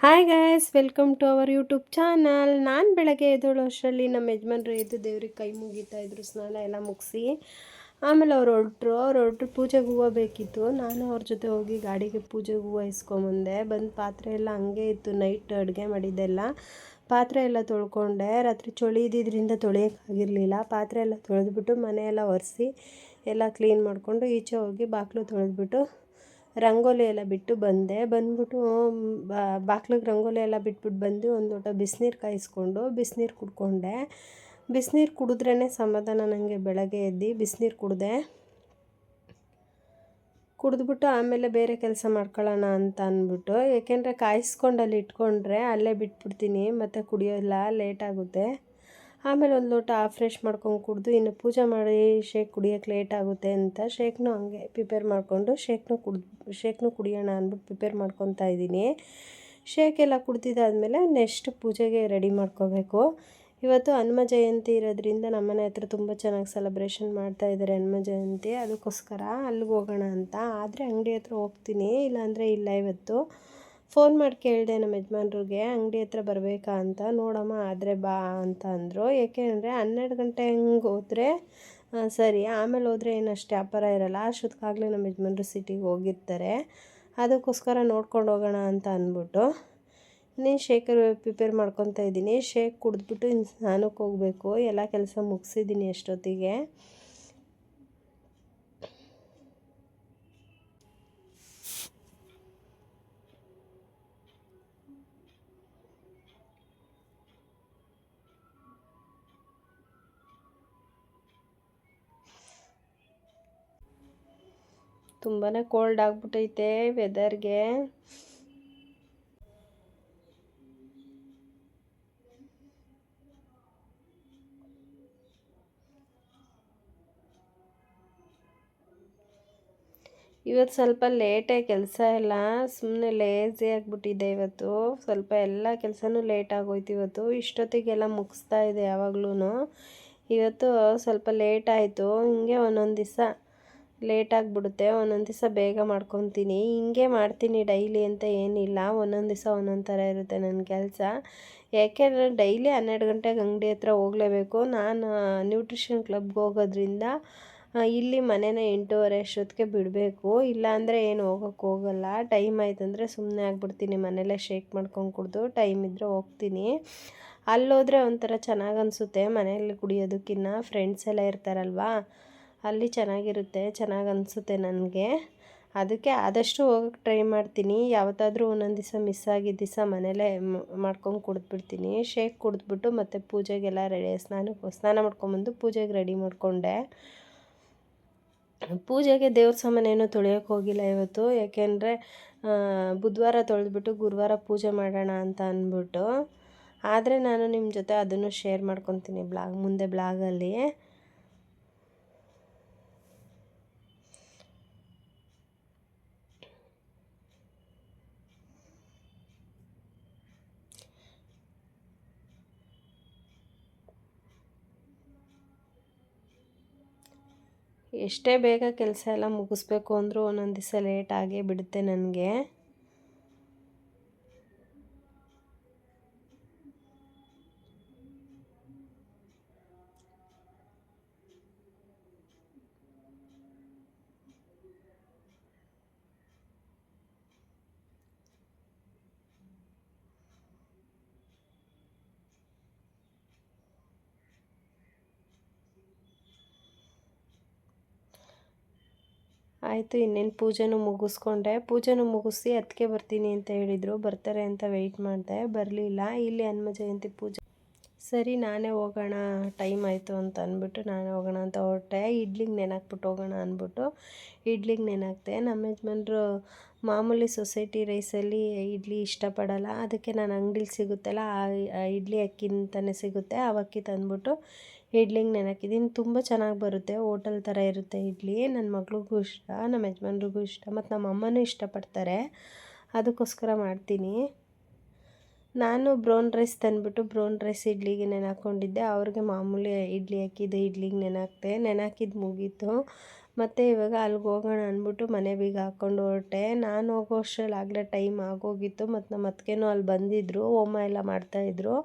Hi guys welcome to our YouTube channel ನಾನು ಬೆಳಗ್ಗೆ ಎದ್ದೋಳು ಅಷ್ಟರಲ್ಲಿ ನಮ್ಮ ಯಜಮಾನ್ರು ಎದ್ದು ದೇವ್ರಿಗೆ ಕೈ ಮುಗಿತಾ ಇದ್ರು, ಸ್ನಾನ ಎಲ್ಲ ಮುಗಿಸಿ. ಆಮೇಲೆ ಅವ್ರು ಹೊರಟ್ರು. ಅವ್ರು ಹೊರಟ್ರು ಪೂಜೆಗೆ ಹೂವು ಬೇಕಿತ್ತು. ನಾನು ಅವ್ರ ಜೊತೆ ಹೋಗಿ ಗಾಡಿಗೆ ಪೂಜೆಗೆ ಹೂವು ಇಸ್ಕೊಂಬಂದೆ. ಬಂದು ಪಾತ್ರೆ ಎಲ್ಲ ಹಂಗೆ ಇತ್ತು ನೈಟ್ ಅಡುಗೆ ಮಾಡಿದ್ದೆಲ್ಲ. ಪಾತ್ರೆ ಎಲ್ಲ ತೊಳ್ಕೊಂಡೆ. ರಾತ್ರಿ ಚಳಿ ಇದ್ದಿದ್ದರಿಂದ ತೊಳೆಯೋಕ್ಕಾಗಿರಲಿಲ್ಲ. ಪಾತ್ರೆ ಎಲ್ಲ ತೊಳೆದ್ಬಿಟ್ಟು ಮನೆಯೆಲ್ಲ ಒರೆಸಿ ಎಲ್ಲ ಕ್ಲೀನ್ ಮಾಡಿಕೊಂಡು ಈಚೆ ಹೋಗಿ ಬಾಗಿಲು ತೊಳೆದ್ಬಿಟ್ಟು ರಂಗೋಲಿ ಎಲ್ಲ ಬಿಟ್ಟು ಬಂದೆ. ಬಂದ್ಬಿಟ್ಟು ಬಾಗ್ಲಿಗೆ ರಂಗೋಲಿ ಎಲ್ಲ ಬಿಟ್ಬಿಟ್ಟು ಬಂದು ಒಂದು ಲೋಟ ಬಿಸಿನೀರು ಕಾಯಿಸ್ಕೊಂಡು ಬಿಸಿನೀರು ಕುಡ್ಕೊಂಡೆ. ಬಿಸಿನೀರು ಕುಡಿದ್ರೇ ಸಮಾಧಾನ ನನಗೆ ಬೆಳಗ್ಗೆ ಎದ್ದು ಬಿಸಿನೀರು ಕುಡಿದೆ. ಕುಡಿದ್ಬಿಟ್ಟು ಆಮೇಲೆ ಬೇರೆ ಕೆಲಸ ಮಾಡ್ಕೊಳ್ಳೋಣ ಅಂತ ಅಂದ್ಬಿಟ್ಟು, ಏಕೆಂದರೆ ಕಾಯಿಸ್ಕೊಂಡು ಅಲ್ಲಿ ಇಟ್ಕೊಂಡ್ರೆ ಅಲ್ಲೇ ಬಿಟ್ಬಿಡ್ತೀನಿ, ಮತ್ತು ಕುಡಿಯೋಲ್ಲ ಲೇಟ್ ಆಗುತ್ತೆ. ಆಮೇಲೆ ಒಂದು ಲೋಟ ಫ್ರೆಶ್ ಮಾಡ್ಕೊಂಡು ಕುಡಿದು ಇನ್ನು ಪೂಜೆ ಮಾಡಿ ಶೇಕ್ ಕುಡಿಯೋಕ್ಕೆ ಲೇಟ್ ಆಗುತ್ತೆ ಅಂತ ಶೇಕ್ನು ಹಂಗೆ ಪ್ರಿಪೇರ್ ಮಾಡಿಕೊಂಡು ಶೇಕ್ನು ಕುಡ್ದು, ಶೇಕ್ನು ಕುಡಿಯೋಣ ಅಂದ್ಬಿಟ್ಟು ಪ್ರಿಪೇರ್ ಮಾಡ್ಕೊತಾ ಇದ್ದೀನಿ. ಶೇಕ್ ಎಲ್ಲ ಕುಡ್ದಿದ್ದಾದಮೇಲೆ ನೆಕ್ಸ್ಟ್ ಪೂಜೆಗೆ ರೆಡಿ ಮಾಡ್ಕೋಬೇಕು. ಇವತ್ತು ಹನುಮ ಜಯಂತಿ ಇರೋದ್ರಿಂದ ನಮ್ಮನೆ ಹತ್ರ ತುಂಬ ಚೆನ್ನಾಗಿ ಸೆಲೆಬ್ರೇಷನ್ ಮಾಡ್ತಾ ಇದ್ದಾರೆ ಹನುಮ ಜಯಂತಿ. ಅದಕ್ಕೋಸ್ಕರ ಅಲ್ಲಿಗೆ ಹೋಗೋಣ ಅಂತ. ಆದರೆ ಅಂಗಡಿ ಹತ್ರ ಹೋಗ್ತೀನಿ, ಇಲ್ಲಾಂದರೆ ಇಲ್ಲ ಇವತ್ತು. ಫೋನ್ ಮಾಡಿ ಕೇಳಿದೆ ನಮ್ಮ ಯಜಮಾನ್ರಿಗೆ, ಅಂಗಡಿ ಹತ್ರ ಬರಬೇಕಾ ಅಂತ. ನೋಡಮ್ಮ, ಆದರೆ ಬಾ ಅಂತ ಅಂದರು. ಏಕೆಂದರೆ ಹನ್ನೆರಡು ಗಂಟೆ ಹಂಗೆ ಹೋದರೆ ಸರಿ, ಆಮೇಲೆ ಹೋದರೆ ಏನು ಅಷ್ಟು ವ್ಯಾಪಾರ ಇರಲ್ಲ. ಅಷ್ಟೊತ್ತಿಗಾಗಲೇ ನಮ್ಮ ಯಜಮಾನ್ರು ಸಿಟಿಗೆ ಹೋಗಿರ್ತಾರೆ. ಅದಕ್ಕೋಸ್ಕರ ನೋಡ್ಕೊಂಡು ಹೋಗೋಣ ಅಂತ ಅಂದ್ಬಿಟ್ಟು ಇನ್ನೇನು ಶೇಕರ್ ಪ್ರಿಪೇರ್ ಮಾಡ್ಕೊತಾ ಇದ್ದೀನಿ ಶೇಕ್ ಕುಡಿದ್ಬಿಟ್ಟು ಇನ್ನು ಸ್ನಾನಕ್ಕೆ ಹೋಗಬೇಕು. ಎಲ್ಲ ಕೆಲಸ ಮುಗಿಸಿದ್ದೀನಿ ಅಷ್ಟೊತ್ತಿಗೆ. ತುಂಬಾ ಕೋಲ್ಡ್ ಆಗಿಬಿಟ್ಟೈತೆ ವೆದರ್ಗೆ ಇವತ್ತು ಸ್ವಲ್ಪ ಲೇಟೇ ಕೆಲಸ ಎಲ್ಲ ಸುಮ್ಮನೆ ಲೇಜಿ ಆಗಿಬಿಟ್ಟಿದೆ ಇವತ್ತು. ಸ್ವಲ್ಪ ಎಲ್ಲ ಕೆಲಸನೂ ಲೇಟ್ ಆಗೋಯ್ತು ಇವತ್ತು. ಇಷ್ಟೊತ್ತಿಗೆಲ್ಲ ಮುಗಿಸ್ತಾ ಇದೆ ಯಾವಾಗ್ಲೂ ಇವತ್ತು ಸ್ವಲ್ಪ ಲೇಟ್ ಆಯಿತು. ಹಿಂಗೆ ಒಂದೊಂದು ದಿವಸ ಲೇಟ್ ಆಗಿಬಿಡುತ್ತೆ ಒಂದೊಂದು ದಿವಸ ಬೇಗ ಮಾಡ್ಕೊತೀನಿ. ಹಿಂಗೆ ಮಾಡ್ತೀನಿ ಡೈಲಿ ಅಂತ ಏನಿಲ್ಲ, ಒಂದೊಂದು ದಿವಸ ಒಂದೊಂದು ಥರ ಇರುತ್ತೆ ನನ್ನ ಕೆಲಸ. ಯಾಕೆಂದರೆ ಡೈಲಿ ಹನ್ನೆರಡು ಗಂಟೆಗೆ ಅಂಗಡಿ ಹತ್ರ ಹೋಗಲೇಬೇಕು. ನಾನು ನ್ಯೂಟ್ರಿಷನ್ ಕ್ಲಬ್ಗೆ ಹೋಗೋದ್ರಿಂದ ಇಲ್ಲಿ ಮನೇನ ಎಂಟೂವರೆ ಅಷ್ಟೊತ್ತಿಗೆ ಬಿಡಬೇಕು. ಇಲ್ಲಾಂದರೆ ಏನು ಹೋಗೋಕ್ಕೆ ಹೋಗಲ್ಲ. ಟೈಮ್ ಆಯ್ತಂದರೆ ಸುಮ್ಮನೆ ಆಗಿಬಿಡ್ತೀನಿ, ಮನೇಲೇ ಶೇಕ್ ಮಾಡ್ಕೊಂಡು ಕುಡಿದು ಟೈಮ್ ಇದ್ದರೆ ಹೋಗ್ತೀನಿ. ಅಲ್ಲೋದ್ರೆ ಒಂಥರ ಚೆನ್ನಾಗಿ ಅನಿಸುತ್ತೆ ಮನೆಯಲ್ಲಿ ಕುಡಿಯೋದಕ್ಕಿನ್ನ. ಫ್ರೆಂಡ್ಸ್ ಎಲ್ಲ ಇರ್ತಾರಲ್ವಾ? ಅಲ್ಲಿ ಚೆನ್ನಾಗಿರುತ್ತೆ, ಚೆನ್ನಾಗಿ ಅನಿಸುತ್ತೆ ನನಗೆ. ಅದಕ್ಕೆ ಆದಷ್ಟು ಹೋಗಕ್ಕೆ ಟ್ರೈ ಮಾಡ್ತೀನಿ. ಯಾವತ್ತಾದರೂ ಒಂದೊಂದು ದಿವಸ ಮಿಸ್ ಆಗಿದ್ದ ದಿವಸ ಮನೇಲೇ ಮಾಡ್ಕೊಂಡು ಕುಡಿದ್ಬಿಡ್ತೀನಿ. ಶೇಕ್ ಕುಡಿದ್ಬಿಟ್ಟು ಮತ್ತು ಪೂಜೆಗೆಲ್ಲ ರೆಡಿ ಸ್ನಾನ ಸ್ನಾನ ಮಾಡ್ಕೊಂಬಂದು ಪೂಜೆಗೆ ರೆಡಿ ಮಾಡಿಕೊಂಡೆ. ಪೂಜೆಗೆ ದೇವ್ರ ಸಾಮಾನೇನು ತೊಳೆಯೋಕೆ ಹೋಗಿಲ್ಲ ಇವತ್ತು. ಯಾಕೆಂದರೆ ಬುಧವಾರ ತೊಳೆದ್ಬಿಟ್ಟು ಗುರುವಾರ ಪೂಜೆ ಮಾಡೋಣ ಅಂತ ಅಂದ್ಬಿಟ್ಟು. ಆದರೆ ನಾನು ನಿಮ್ಮ ಜೊತೆ ಅದನ್ನು ಶೇರ್ ಮಾಡ್ಕೊತೀನಿ ಬ್ಲಾಗ್, ಮುಂದೆ ಬ್ಲಾಗಲ್ಲಿ. ಎಷ್ಟೇ ಬೇಗ ಕೆಲಸ ಎಲ್ಲ ಮುಗಿಸ್ಬೇಕು ಅಂದರೂ ಒಂದೊಂದು ದಿವಸ ಲೇಟ್ ಆಗೇ ಬಿಡುತ್ತೆ ನನಗೆ. ಆಯಿತು, ಇನ್ನೇನು ಪೂಜೆನೂ ಮುಗಿಸ್ಕೊಂಡೆ. ಪೂಜೆನೂ ಮುಗಿಸಿ ಅದಕ್ಕೆ ಬರ್ತೀನಿ ಅಂತ ಹೇಳಿದರು. ಬರ್ತಾರೆ ಅಂತ ವೆಯ್ಟ್ ಮಾಡಿದೆ. ಬರಲಿಲ್ಲ. ಇಲ್ಲಿ ಹನುಮ ಜಯಂತಿ ಪೂಜೆ. ಸರಿ ನಾನೇ ಹೋಗೋಣ, ಟೈಮ್ ಆಯಿತು ಅಂತ ಅಂದ್ಬಿಟ್ಟು ನಾನೇ ಹೋಗೋಣ ಅಂತ ಹೊರಟೆ. ಇಡ್ಲಿಗೆ ನೆನಾಕ್ಬಿಟ್ಟು ಹೋಗೋಣ ಅಂದ್ಬಿಟ್ಟು ಇಡ್ಲಿಗೆ ನೆನಾಕ್ತೆ ನಮ್ಮ ಯಜಮಾನ್ರು ಮಾಮೂಲಿ ಸೊಸೈಟಿ ರೈಸಲ್ಲಿ ಇಡ್ಲಿ ಇಷ್ಟಪಡಲ್ಲ. ಅದಕ್ಕೆ ನಾನು ಅಂಗಡಿಲಿ ಸಿಗುತ್ತಲ್ಲ, ಆ ಇಡ್ಲಿ ಅಕ್ಕಿ ಅಂತಲೇ ಸಿಗುತ್ತೆ. ಆ ಅಕ್ಕಿ ತಂದ್ಬಿಟ್ಟು ಇಡ್ಲಿಗೆ ನೆನಕಿದ್ದೀನಿ ತುಂಬ ಚೆನ್ನಾಗಿ ಬರುತ್ತೆ, ಹೋಟೆಲ್ ಥರ ಇರುತ್ತೆ ಇಡ್ಲಿ. ನನ್ನ ಮಗಳಿಗೂ ಇಷ್ಟ, ನಮ್ಮ ಯಜಮಾನ್ರಿಗೂ ಇಷ್ಟ, ಮತ್ತು ನಮ್ಮ ಅಮ್ಮನೂ ಇಷ್ಟಪಡ್ತಾರೆ. ಅದಕ್ಕೋಸ್ಕರ ಮಾಡ್ತೀನಿ. ನಾನು ಬ್ರೌನ್ ರೈಸ್ ತಂದುಬಿಟ್ಟು ಬ್ರೌನ್ ರೈಸ್ ಇಡ್ಲಿಗೆ ನೆನೆ ಹಾಕ್ಕೊಂಡಿದ್ದೆ ಅವ್ರಿಗೆ ಮಾಮೂಲಿ ಇಡ್ಲಿ ಹಾಕಿದ್ದೆ, ಇಡ್ಲಿಗೆ ನೆನೆ ಹಾಕ್ತೆ ನೆನೆ ಹಾಕಿದ್ದು ಮುಗೀತು. ಮತ್ತು ಇವಾಗ ಅಲ್ಲಿಗೆ ಹೋಗೋಣ ಅಂದ್ಬಿಟ್ಟು ಮನೆ ಬೀಗ ಹಾಕ್ಕೊಂಡು ಹೊರಟೆ. ನಾನು ಹೋಗೋ ಅಷ್ಟರಲ್ಲಿ ಆಗಲೇ ಟೈಮ್ ಆಗೋಗಿತ್ತು. ಮತ್ತು ನಮ್ಮ ಅತ್ತಿಗೆನೂ ಅಲ್ಲಿ ಬಂದಿದ್ದರು ಹೋಮ ಎಲ್ಲ ಮಾಡ್ತಾಯಿದ್ರು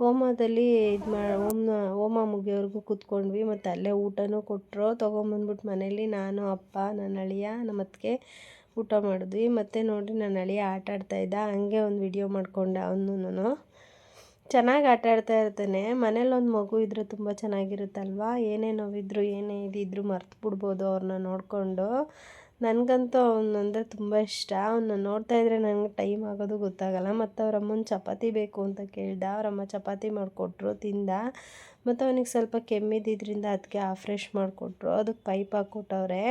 ಹೋಮದಲ್ಲಿ ಇದು ಮಾ ಹೋಮ ಹೋಮ ಮುಗಿಯೋವರೆಗೂ ಕೂತ್ಕೊಂಡ್ವಿ. ಮತ್ತು ಅಲ್ಲೇ ಊಟನೂ ಕೊಟ್ಟರು ತೊಗೊಂಬಂದ್ಬಿಟ್ಟು ಮನೇಲಿ ನಾನು, ಅಪ್ಪ ನನ್ನ ಅಳಿಯ ನಮ್ಮ ಅತ್ತಿಗೆ. ಊಟ ಮಾಡಿದ್ವಿ. ಮತ್ತು ನೋಡಿ ನನ್ನ ಅಳಿಯ ಆಟ ಇದ್ದ. ಹಂಗೆ ಒಂದು ವಿಡಿಯೋ ಮಾಡಿಕೊಂಡೆ ಅವನು ಚೆನ್ನಾಗಿ ಆಟ ಆಡ್ತಾ ಇರ್ತಾನೆ. ಮನೇಲಿ ಒಂದು ಮಗು ಇದ್ದರೆ ತುಂಬ ಚೆನ್ನಾಗಿರುತ್ತಲ್ವಾ? ಏನೇ ನೋವಿದ್ರು, ಏನೇ ಇದಿದ್ರು ಮರ್ತು ಬಿಡ್ಬೋದು ಅವ್ರನ್ನ ನೋಡಿಕೊಂಡು. ನನಗಂತೂ ಅವನಂದರೆ ತುಂಬ ಇಷ್ಟ. ಅವನ್ನ ನೋಡ್ತಾ ಇದ್ರೆ ನನಗೆ ಟೈಮ್ ಆಗೋದು ಗೊತ್ತಾಗಲ್ಲ. ಮತ್ತು ಅವರಮ್ಮನ ಚಪಾತಿ ಬೇಕು ಅಂತ ಕೇಳ್ದ. ಅವರಮ್ಮ ಚಪಾತಿ ಮಾಡಿಕೊಟ್ರು, ತಿಂದ. ಮತ್ತು ಅವನಿಗೆ ಸ್ವಲ್ಪ ಕೆಮ್ಮಿದ್ದಿದ್ರಿಂದ ಅದಕ್ಕೆ ಆಫ್ರೆಶ್ ಮಾಡಿಕೊಟ್ರು. ಅದಕ್ಕೆ ಪೈಪ್ ಹಾಕ್ಕೊಟ್ಟವ್ರೆ.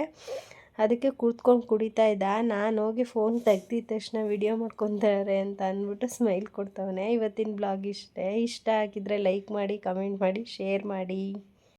ಅದಕ್ಕೆ ಕೂತ್ಕೊಂಡು ಕುಡಿತಾ ಇದ್ದ. ನಾನು ಹೋಗಿ ಫೋನ್ ತೆಗ್ದಿದ್ದ ತಕ್ಷಣ ವಿಡಿಯೋ ಮಾಡ್ಕೊತಾರೆ ಅಂತ ಅಂದ್ಬಿಟ್ಟು ಸ್ಮೈಲ್ ಕೊಡ್ತವನೆ. ಇವತ್ತಿನ ಬ್ಲಾಗ್ ಇಷ್ಟೇ. ಇಷ್ಟ ಆಗಿದ್ದರೆ ಲೈಕ್ ಮಾಡಿ ಕಮೆಂಟ್ ಮಾಡಿ ಶೇರ್ ಮಾಡಿ.